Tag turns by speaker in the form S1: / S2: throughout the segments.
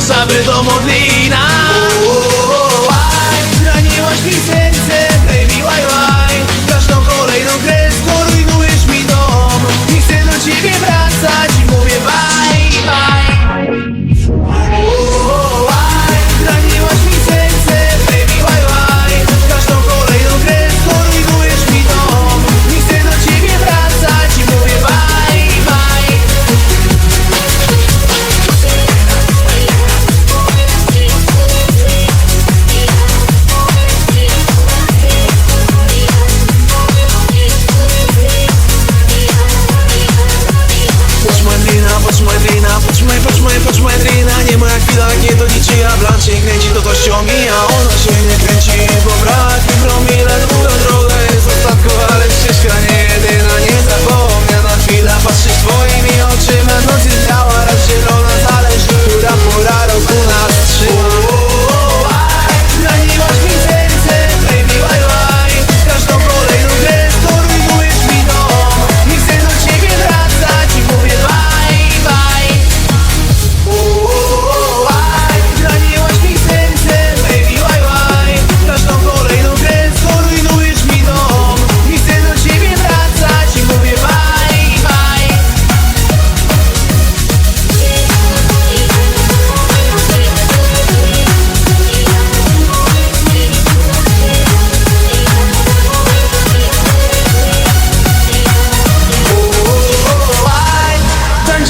S1: Warszawy do Modlina. Zraniłaś mi serce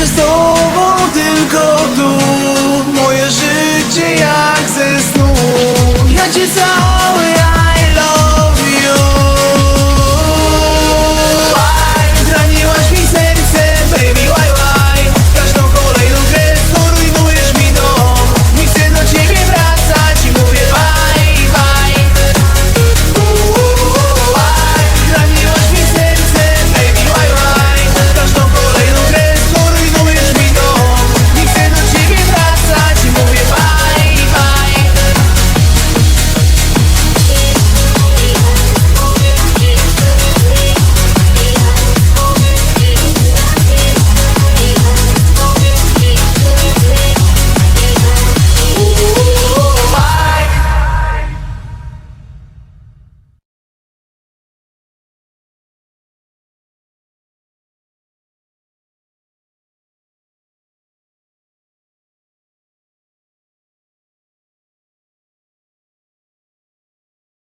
S1: Tańczę z tobą tylko tu. Moje życie jak ze snu. Ja cię cały